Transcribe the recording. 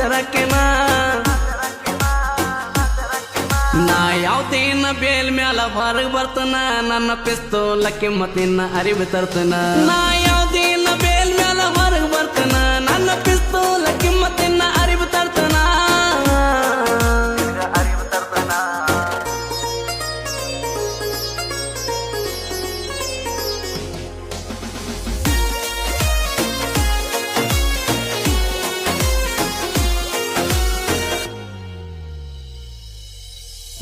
ಆಚರಕ್ಕೆನ ನಾ ಯಾವ್ದೇನ ಬೇಲ್ ಮ್ಯಾಲ ಹೊರಗೆ ಬರ್ತನ ನನ್ನ ಪಿಸ್ತೋಲಕ್ಕೆ ಮತ್ತಿನ್ನ ಅರಿವು ತರ್ತನ. ನಾ